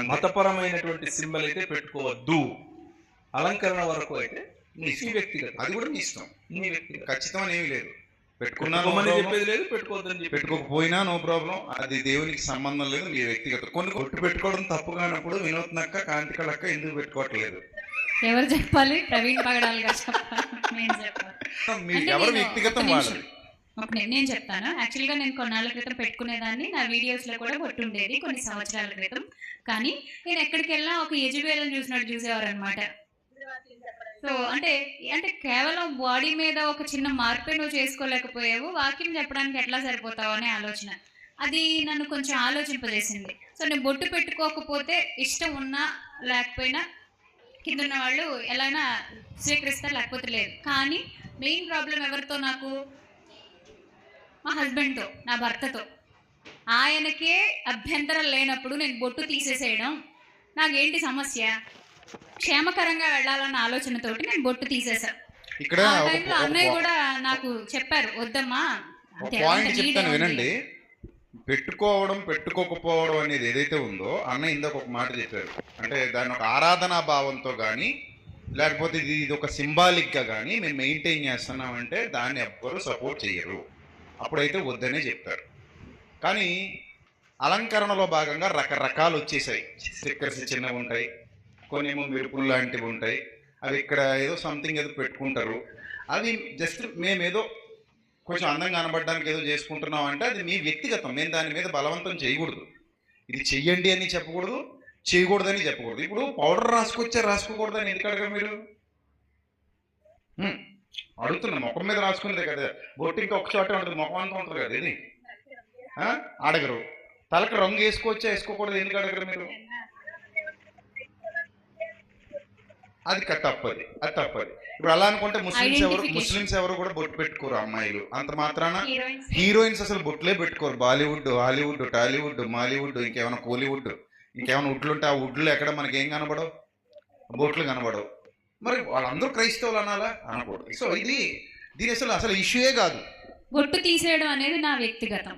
మతపరమైనటువంటి symbol అయితే పెట్టుకోవద్దు. అలంకరణ వరకు అయితే మీ నీ. వ్యక్తిగత. అది కూడా మీ ఇష్టం. నీ వ్యక్తిగత. ఖచ్చితం ఏమీ లేదు. పెట్టుకున్నా no పెట్టుకోమని problem. చెప్పేది లేదు పెట్టుకోవద్దని పెట్టుకోకపోయినా నో ప్రాబ్లం. అది దేవునికి సంబంధం లేదు మీ వ్యక్తిగత. కొన్ని కొట్టు పెట్టుకోవడం తప్పు కానప్పుడు వినూత్నక్క కాంతికలక్క ఎందుకు పెట్టుకోవట్లేదు? ఎవరు చెప్పాలి? ప్రవీణ్ పగడాలి గారు చెప్పాలి. నేను చెప్పాలి. మీ అంటే ఎవరి వ్యక్తిగతం ఒక ని- నేను చెప్తాను. యాక్చువల్గా నేను కొన్నాళ్ళ క్రితం పెట్టుకునేదాన్ని. నా వీడియోస్లో కూడా కొట్టుండేది కొన్ని సంవత్సరాల క్రితం. కానీ నేను ఎక్కడికి వెళ్ళినా ఒక యజువేలను చూసినట్టు చూసేవారు అనమాట సో అంటే అంటే కేవలం బాడీ మీద ఒక చిన్న మార్పే నువ్వు చేసుకోలేకపోయావు. వాక్యం చెప్పడానికి ఎట్లా సరిపోతావు అనే ఆలోచన. అది నన్ను కొంచెం ఆలోచింపజేసింది. సో నేను బొట్టు పెట్టుకోకపోతే ఇష్టం ఉన్నా లేకపోయినా కింద ఉన్న వాళ్ళు ఎలాగైనా స్వీకరిస్తారు లేకపోతే లేదు. కానీ మెయిన్ ప్రాబ్లం ఎవరితో నాకు మా హస్బెండ్తో నా భర్తతో. ఆయనకే అభ్యంతరం లేనప్పుడు నేను బొట్టు తీసేసేయడం నాకేంటి సమస్య? క్షేమకరంగా వెళ్ళాలన్న ఆలోచనతోటి నేను బొట్టు తీసేసా ఇక్కడ అన్నయ్య కూడా నాకు చెప్పారు వద్దమ్మా పాయింట్ చెప్తాను. వినండి. పెట్టుకోవడం పెట్టుకోకపోవడం అనేది ఏదైతే ఉందో అన్న ఇందాక ఒక మాట చెప్పారు. అంటే దాని ఒక ఆరాధనా భావంతో కానీ లేకపోతే ఇది ఇది ఒక సింబాలిక్గా కానీ మేము మెయింటైన్ చేస్తున్నామంటే దాన్ని ఎవ్వరూ సపోర్ట్ చేయరు. అప్పుడైతే వద్దనే చెప్తారు. కానీ అలంకరణలో భాగంగా రకరకాలు వచ్చేసాయి. స్టిక్కర్స్ చిన్నవి ఉంటాయి కొన్ని ఏమో మెరుపులు లాంటివి ఉంటాయి. అవి ఇక్కడ ఏదో సంథింగ్ ఏదో పెట్టుకుంటారు. అవి జస్ట్ మేమేదో కొంచెం అందంగా కనబడడానికి ఏదో చేసుకుంటున్నాం అంటే అది మీ వ్యక్తిగతం. నేను దాని మీద బలవంతం చేయకూడదు. ఇది చెయ్యండి అని చెప్పకూడదు చేయకూడదని చెప్పకూడదు. ఇప్పుడు పౌడర్ రాసుకొచ్చే రాసుకోకూడదని ఎందుకు మీరు? అడుగుతున్నా ముఖం మీద రాసుకునేదే కదా. బొట్టు ఇంకా ఒక చోట ఉంటుంది ముఖం అంతా ఉంటుంది కదా ఇది? అడగరు. తలకు రంగు వేసుకోవచ్చా వేసుకోకూడదు ఎందుకు అడగరు మీరు? అది తప్పది అది తప్పది. ఇప్పుడు అలా అనుకుంటే ముస్లిమ్స్ ఎవరు. ముస్లిమ్స్ ఎవరు కూడా బొట్టు పెట్టుకోరు అమ్మాయిలు. అంత మాత్రాన. హీరోయిన్స్ అసలు బొట్లే పెట్టుకోరు. బాలీవుడ్ హాలీవుడ్ టాలీవుడ్ మాలీవుడ్ ఇంకేమైనా కోలీవుడ్ ఇంకేమైనా వుడ్లు ఉంటే ఆ వుడ్లు ఎక్కడ మనకి ఏం కనబడవు? బొట్లు కనబడవు. మరి వాళ్ళందరూ క్రైస్తవులు అనాలా? అనకూడదు. సో ఇది దీని అసలు అసలు ఇష్యూయే కాదు. బొట్టు తీసేయడం అనేది నా వ్యక్తిగతం.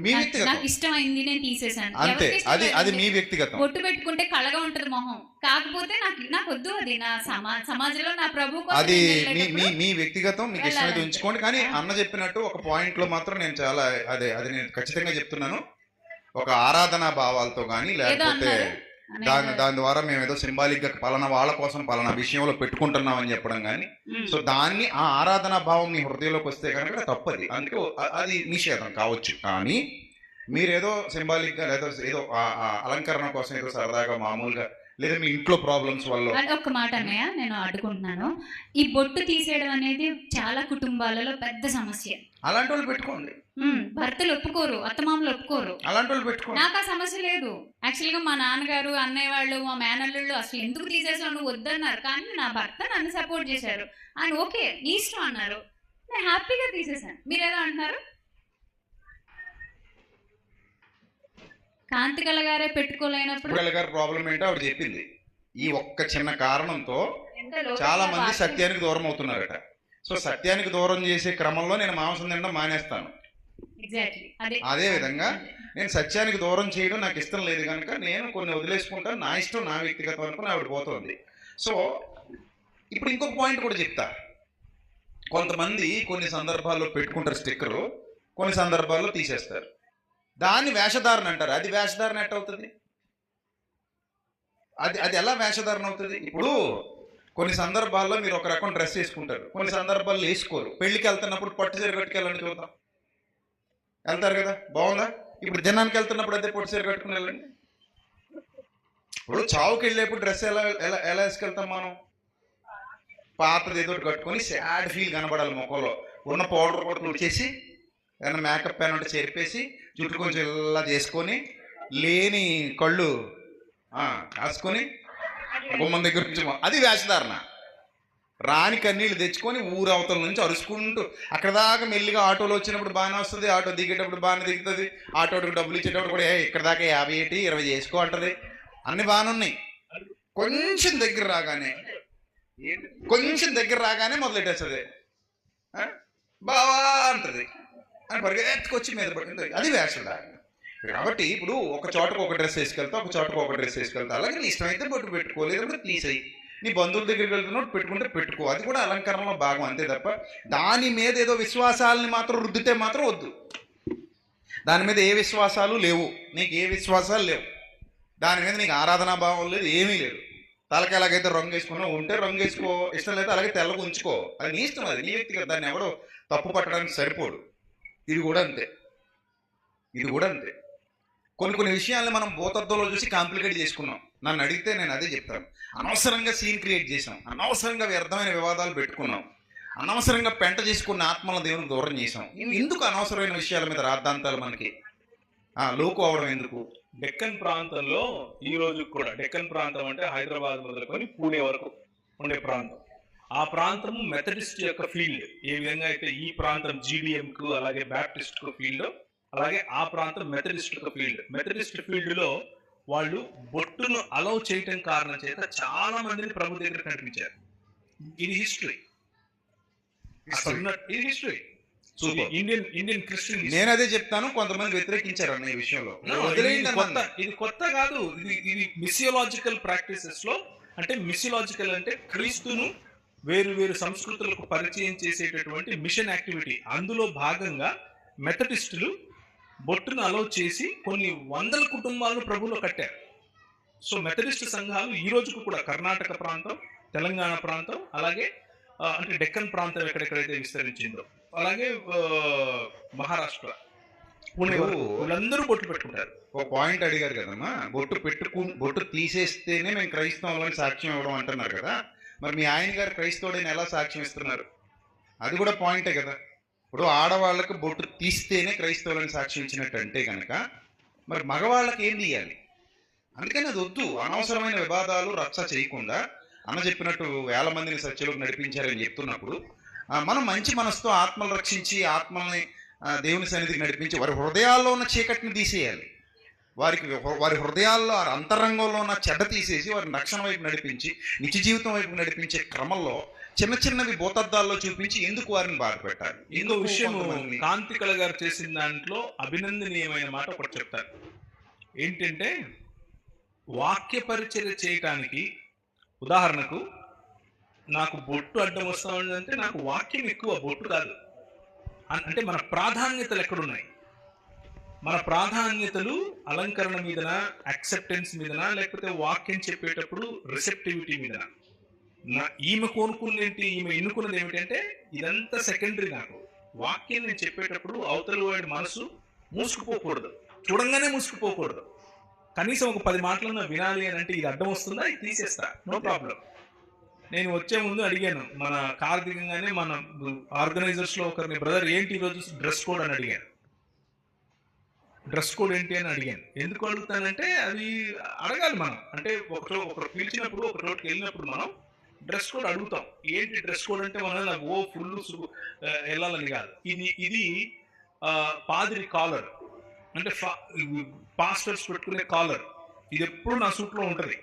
మీ వ్యక్తిగతం. నాకు ఇష్టమైంది నేను తీసేసాను అంతే. అది అది. మీ వ్యక్తిగతం. బొట్టు పెట్టుకుంటే కళగా ఉంటది మొహం. కాకపోతే నాకు నాకు వద్దు అది. నా సమా సమాజంలో నా ప్రభు అది మీ మీ మీ వ్యక్తిగతం మీకు ఇష్టమైతే. ఉంచుకోండి. కానీ అన్న చెప్పినట్టు ఒక పాయింట్లో మాత్రం నేను చాలా అదే అది నేను ఖచ్చితంగా చెప్తున్నాను. ఒక ఆరాధనా భావాలతో కానీ లేకపోతే దాని దాని ద్వారా మేము ఏదో సింబాలిక్గా పలానా వాళ్ళ కోసం పలానా విషయంలో పెట్టుకుంటున్నాం అని చెప్పడం కానీ. సో దాన్ని ఆ ఆరాధనా భావం మీ హృదయంలోకి వస్తే కనుక తప్పది అందుకే అది నిషేధం కావచ్చు కానీ మీరేదో సింబాలిక్గా లేదా ఏదో అలంకరణ కోసం ఏదో సరదాగా మామూలుగా లేదా మీ ఇంట్లో ప్రాబ్లమ్స్ వల్ల? అది ఒక్క మాట అన్నయ్య నేను అడుగుంటున్నాను ఈ బొట్టు తీసేయడం అనేది చాలా కుటుంబాలలో పెద్ద సమస్య. అలాంటి వాళ్ళు పెట్టుకోండి. ఉమ్, భర్తలు ఒప్పుకోరు అత్తమామలు ఒప్పుకోరు. అలాంటి వాళ్ళు పెట్టుకోండి. నాకు ఆ సమస్య లేదు. యాక్చువల్గా మా నాన్నగారు అన్నయ్య వాళ్ళు మా మేనల్లుళ్ళు అసలు ఎందుకు తీసేసావు నువ్వు వద్దన్నారు. కానీ నా భర్త నన్ను సపోర్ట్ చేశారు. ఆయన ఓకే నీ ఇష్టం అన్నారు. నేను హ్యాపీగా తీసేసాను మీరు ఏదో అంటున్నారు? కాంతికళ గారే పెట్టుకోలేనప్పుడు గారి ప్రాబ్లం ఏంటో ఆవిడ చెప్పింది. ఈ ఒక్క చిన్న కారణంతో చాలా మంది సత్యానికి దూరం అవుతున్నారట. సో సత్యానికి దూరం చేసే క్రమంలో నేను మాంసం తినడం మానేస్తాను. అదే. విధంగా నేను సత్యానికి దూరం చేయడం నాకు ఇష్టం లేదు కనుక నేను కొన్ని వదిలేసుకుంటాను నా ఇష్టం నా వ్యక్తిగతం అనుకుని ఆవిడ పోతుంది. సో ఇప్పుడు ఇంకొక పాయింట్ కూడా చెప్తా. కొంతమంది కొన్ని సందర్భాల్లో పెట్టుకుంటారు స్టిక్కరు కొన్ని సందర్భాల్లో తీసేస్తారు. దాన్ని వేషధారణ అంటారు. అది వేషధారణ ఎట్ అవుతుంది అది అది ఎలా వేషధారణ అవుతుంది? ఇప్పుడు కొన్ని సందర్భాల్లో మీరు ఒక రకం డ్రెస్ వేసుకుంటారు. కొన్ని సందర్భాల్లో వేసుకోరు. పెళ్ళికి వెళ్తున్నప్పుడు పట్టు చీర కట్టుకెళ్ళండి చూద్దాం వెళ్తారు కదా? బాగుందా? ఇప్పుడు జనానికి వెళ్తున్నప్పుడు అదే పట్టు చీర కట్టుకుని వెళ్ళండి. ఇప్పుడు చావుకి వెళ్ళేప్పుడు డ్రెస్ ఎలా ఎలా ఎలా వేసుకెళ్తాం మనం? పాతది ఏదో ఒకటి కట్టుకొని సాడ్ ఫీల్ కనబడాలి ముఖంలో ఉన్న పౌడర్ కూడా వచ్చేసి ఏమైనా మేకప్ పెన్ ఉంటే చెరిపేసి జుట్టు కొంచెం ఇలా చేసుకొని లేని కళ్ళు రాసుకొని కాసుకొని గుమ్మం దగ్గర నుంచి అది వేషధారణ. రాని కన్నీళ్ళు తెచ్చుకొని ఊరు అవతల నుంచి అరుచుకుంటూ అక్కడ దాకా మెల్లిగా ఆటోలో వచ్చినప్పుడు బాగానే వస్తుంది ఆటో దిగేటప్పుడు బాగానే దిగుతుంది ఆటోకి డబ్బులు ఇచ్చేటప్పుడు కూడా "ఏ, ఇక్కడ దాకా యాభై ఏంటి ఇరవై చేసుకో అంటది. అన్ని బాగానే ఉన్నాయి. కొంచెం దగ్గర రాగానే కొంచెం దగ్గర రాగానే మొదలెట్టేస్తుంది. బావా అంటది. అని పరిగెత్తుకొచ్చి మీద పడుతుంది అది వేషధారణ కాబట్టి ఇప్పుడు ఒక చోటకు ఒక డ్రెస్ వేసుకెళ్తా ఒక చోటకు ఒక డ్రెస్ వేసుకెళ్తా. అలాగే నీ ఇష్టం అయితే బొట్టు పెట్టుకోలేదు తీసేయి. నీ బంధువుల దగ్గరికి వెళ్తున్నప్పుడు పెట్టుకుంటే పెట్టుకో. అది కూడా అలంకరణలో భాగం అంతే తప్ప దాని మీద ఏదో విశ్వాసాలని మాత్రం రుద్దితే మాత్రం వద్దు. దాని మీద ఏ విశ్వాసాలు లేవు. నీకు ఏ విశ్వాసాలు లేవు. దాని మీద నీకు ఆరాధనా భావం లేదు ఏమీ లేదు. తలకి ఎలాగైతే రంగు వేసుకున్నావు ఉంటే రంగు వేసుకో. ఇష్టం లేదు అలాగే తెల్లగా ఉంచుకో. అది నీ ఇష్టం అది నీ వ్యక్తిగత. దాన్ని ఎవడో తప్పు పట్టడానికి సరిపోడు. ఇది కూడా అంతే. ఇది కూడా అంతే. కొన్ని కొన్ని విషయాల్ని మనం భూతత్వంలో చూసి కాంప్లికేట్ చేసుకున్నాం. నన్ను అడిగితే నేను అదే చెప్తాను. అనవసరంగా సీన్ క్రియేట్ చేసాం అనవసరంగా వ్యర్థమైన వివాదాలు పెట్టుకున్నాం. అనవసరంగా పెంట చేసుకున్న ఆత్మల దేవుని దూరం చేసాం ఇవి ఎందుకు అనవసరమైన విషయాల మీద రాద్ధాంతాలు మనకి? ఆ, లోకు అవడం ఎందుకు? డెక్కన్ ప్రాంతంలో ఈ రోజు కూడా డెక్కన్ ప్రాంతం అంటే హైదరాబాద్ మొదలుకొని పూణే వరకు ఉండే ప్రాంతం. ఆ ప్రాంతం మెథడిస్ట్ యొక్క ఫీల్డ్. ఏ విధంగా అయితే ఈ ప్రాంతం జీడిఎం కు అలాగే బ్యాప్టిస్ట్కు ఫీల్డ్ అలాగే ఆ ప్రాంతం మెథడిస్ట్కు ఫీల్డ్. మెథడిస్ట్ ఫీల్డ్లో వాళ్ళు బొట్టును అలౌ చేయటం కారణం చేత చాలా మందిని ప్రభు దగ్గర కనిపించారు. ఇది హిస్టరీ ఇది హిస్టరీ. ఇండియన్ ఇండియన్ క్రిస్టియన్ నేను అదే చెప్తాను కొంతమంది వ్యతిరేకించారు అన్న ఈ విషయంలో. కొత్త. ఇది కొత్త కాదు. ఇది ఇది మిసియోలాజికల్ ప్రాక్టీసెస్లో అంటే మిసియోలాజికల్ అంటే క్రీస్తును వేరు వేరు సంస్కృతులకు పరిచయం చేసేటటువంటి మిషన్ యాక్టివిటీ. అందులో భాగంగా మెథడిస్టులు బొట్టును అలౌ చేసి కొన్ని వందల కుటుంబాలను ప్రభులో కట్టారు. సో మెథడిస్ట్ సంఘాలు ఈ రోజుకు కూడా కర్ణాటక ప్రాంతం తెలంగాణ ప్రాంతం అలాగే అంటే డెక్కన్ ప్రాంతం ఎక్కడెక్కడైతే విస్తరించిందో అలాగే మహారాష్ట్ర వీళ్ళందరూ బొట్లు పెట్టుకుంటారు. ఒక పాయింట్ అడిగారు కదమ్మా బొట్టు పెట్టుకు బొట్టు తీసేస్తేనే మేము క్రైస్తవులని సాక్ష్యం ఇవ్వడం అంటున్నారు కదా. మరి మీ ఆయన గారు క్రైస్తవుడైన ఎలా సాక్ష్యం ఇస్తున్నారు? అది కూడా పాయింటే కదా. ఇప్పుడు ఆడవాళ్ళకు బొట్టు తీస్తేనే క్రైస్తవులను సాక్ష్యం ఇచ్చినట్టు అంటే కనుక మరి మగవాళ్ళకి ఏం తీయాలి? అందుకని అది వద్దు. అనవసరమైన వివాదాలు రచ్చ చేయకుండా అన్న చెప్పినట్టు వేల మందిని సత్యలోకి నడిపించారని చెప్తున్నప్పుడు మనం మంచి మనసుతో ఆత్మలు రక్షించి ఆత్మల్ని దేవుని సన్నిధికి నడిపించి వారి హృదయాల్లో ఉన్న చీకటిని తీసేయాలి. వారికి వారి హృదయాల్లో ఆ అంతరంగంలో ఉన్న చెడ్డ తీసేసి వారిని రక్షణ వైపు నడిపించి నిత్య జీవితం వైపు నడిపించే క్రమంలో చిన్న చిన్నవి భూతద్దాల్లో చూపించి ఎందుకు వారిని బాధ పెట్టాలి? ఇంకో విషయం కాంతికళ గారు చేసిన దాంట్లో అభినందనీయమైన మాట ఒకటి చెప్తారు. ఏంటంటే వాక్య పరిచర్య చేయటానికి ఉదాహరణకు నాకు బొట్టు అడ్డం వస్తా ఉందంటే నాకు వాక్యం ఎక్కువ బొట్టు కాదు. అంటే మన ప్రాధాన్యతలు ఎక్కడున్నాయి? మన ప్రాధాన్యతలు అలంకరణ మీదన యాక్సెప్టెన్స్ మీదన లేకపోతే వాక్యం చెప్పేటప్పుడు రిసెప్టివిటీ మీదన? నా ఈమె కోనుకునేంటి ఈమె ఎన్నుకున్నది ఏమిటంటే ఇదంతా సెకండరీ నాకు. వాక్యం నేను చెప్పేటప్పుడు అవతల వాడి మనసు మూసుకుపోకూడదు. చూడంగానే మూసుకుపోకూడదు. కనీసం ఒక పది మాటలను వినాలి అని అంటే ఇది అడ్డం వస్తుందా? ఇది తీసేస్తా. నో ప్రాబ్లం నేను వచ్చే ముందు అడిగాను. మన కార్దికంగానే మన ఆర్గనైజర్స్లో ఒకరిని బ్రదర్ ఏంటి ఈరోజు డ్రెస్ కోడ్? అని అడిగాను. డ్రెస్ కోడ్ ఏంటి అని అడిగాను. ఎందుకు అడుగుతానంటే అది అడగాలి మనం. అంటే ఒక ఒకరు పిలిచినప్పుడు ఒక చోటుకి వెళ్ళినప్పుడు మనం డ్రెస్ కోడ్ అడుగుతాం. ఏంటి డ్రెస్ కోడ్ అంటే మనం నాకు ఓ ఫుల్ వెళ్ళాలని కాదు. ఇది ఇది పాదిరి కాలర్. అంటే పాస్టర్స్ పెట్టుకునే కాలర్. ఇది ఎప్పుడు నా సూట్లో ఉంటుంది.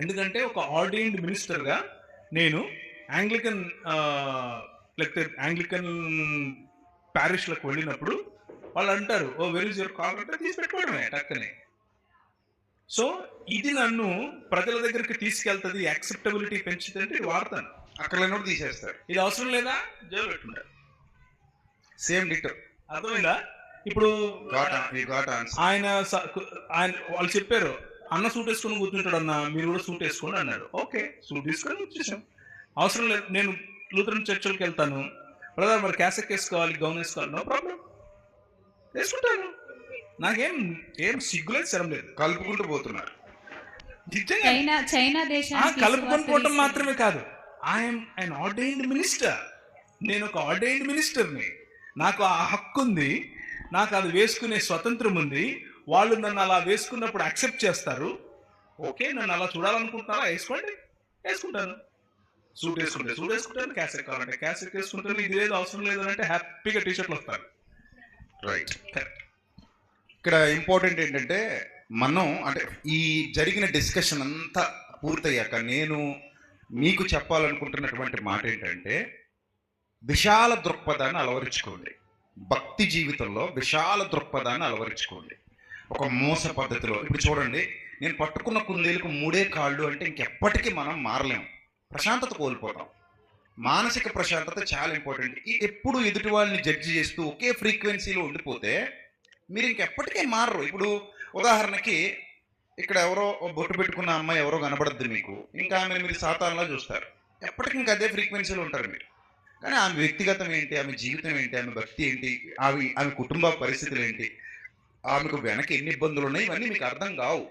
ఎందుకంటే ఒక ఆర్డైన్డ్ మినిస్టర్గా నేను యాంగ్లికన్ లేకపోతే యాంగ్లికన్ ప్యారిష్లకు వెళ్ళినప్పుడు వాళ్ళు అంటారు ఓ వెరీ యువర్ కాలర్ అంటే తీసి పెట్టుకోవడమే టక్కనే. సో ఇది నన్ను ప్రజల దగ్గరికి తీసుకెళ్తుంది యాక్సెప్టబిలిటీ పెంచుతుంటే ఇది వాడతాను. అక్కడ లేనోడు తీసేస్తారు. ఇది అవసరం లేదా? జైలు పెట్టుకుంటారు. సేమ్ డిట్ అర్థమైందా? ఇప్పుడు ఆయన ఆయన వాళ్ళు చెప్పారు అన్న సూట్ వేసుకొని కూర్చుంటాడు అన్న మీరు కూడా సూట్ వేసుకోండి అన్నాడు. ఓకే సూట్ తీసుకొని వచ్చేసాం. అవసరం లేదు నేను లూథరన్ చర్చలకు వెళ్తాను. బ్రదర్ మరి క్యాసెక్ వేసుకోవాలి గౌన్ వేసుకోవాలి నో ప్రాబ్లం. వేసుకుంటాను. నాకేం ఏం సిగ్గులేదు శరం లేదు. కలుపుకుంటూ పోతున్నారు. నిజంగా. చైనా చైనా ఆ, దేశానికి కలుపుకొని పోవటం మాత్రమే కాదు. ఐఎమ్ అన్ ఆర్డైన్డ్ మినిస్టర్ నేను ఒక ఆర్డైన్డ్ మినిస్టర్ని నాకు ఆ హక్కు ఉంది. నాకు అది వేసుకునే స్వతంత్రం ఉంది. వాళ్ళు నన్ను అలా వేసుకున్నప్పుడు యాక్సెప్ట్ చేస్తారు. ఓకే నన్ను అలా చూడాలనుకుంటున్నారా? వేసుకోండి. వేసుకుంటాను. సూట్ వేసుకుంటే సూట్ వేసుకుంటాను. క్యాసెట్ కావాలంటే క్యాసెట్ వేసుకుంటాను. ఇది లేదు అవసరం లేదు అంటే హ్యాపీగా టీ షర్ట్లు వస్తారు రైట్ ఇక్కడ ఇంపార్టెంట్ ఏంటంటే మనం అంటే ఈ జరిగిన డిస్కషన్ అంతా పూర్తయ్యాక నేను మీకు చెప్పాలనుకుంటున్నటువంటి మాట ఏంటంటే విశాల దృక్పథాన్ని అలవరుచుకోండి. భక్తి జీవితంలో విశాల దృక్పథాన్ని అలవరుచుకోండి. ఒక మోస పద్ధతిలో ఇప్పుడు చూడండి నేను పట్టుకున్న కుందేలకు మూడే కాళ్ళు అంటే ఇంకెప్పటికీ మనం మారలేం. ప్రశాంతత కోల్పోతాం. మానసిక ప్రశాంతత చాలా ఇంపార్టెంట్. ఈ ఎప్పుడు ఎదుటి వాళ్ళని జడ్జి చేస్తూ ఒకే ఫ్రీక్వెన్సీలో ఉండిపోతే మీరు ఇంకెప్పటికీ మారరు. ఇప్పుడు ఉదాహరణకి ఇక్కడ ఎవరో బొట్టు పెట్టుకున్న అమ్మాయి ఎవరో కనబడద్దు మీకు. ఇంకా ఆమె మీరు సాతాన్లా చూస్తారు. ఎప్పటికీ ఇంకా అదే ఫ్రీక్వెన్సీలో ఉంటారు మీరు. కానీ ఆమె వ్యక్తిగతం ఏంటి? ఆమె జీవితం ఏంటి? ఆమె భక్తి ఏంటి? ఆమె ఆమె కుటుంబ పరిస్థితులు ఏంటి? ఆమెకు వెనక ఎన్ని ఇబ్బందులు ఉన్నాయి? ఇవన్నీ మీకు అర్థం కావు.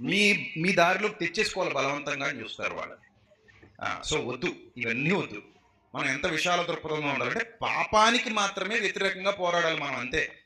మీ మీ దారిలో తెచ్చేసుకోవాలి బలవంతంగా అని చూస్తారు వాళ్ళు. సో వద్దు. ఇవన్నీ వద్దు. మనం ఎంత విశాల దృక్పథంలో ఉండాలంటే పాపానికి మాత్రమే వ్యతిరేకంగా పోరాడాలి మనం అంతే.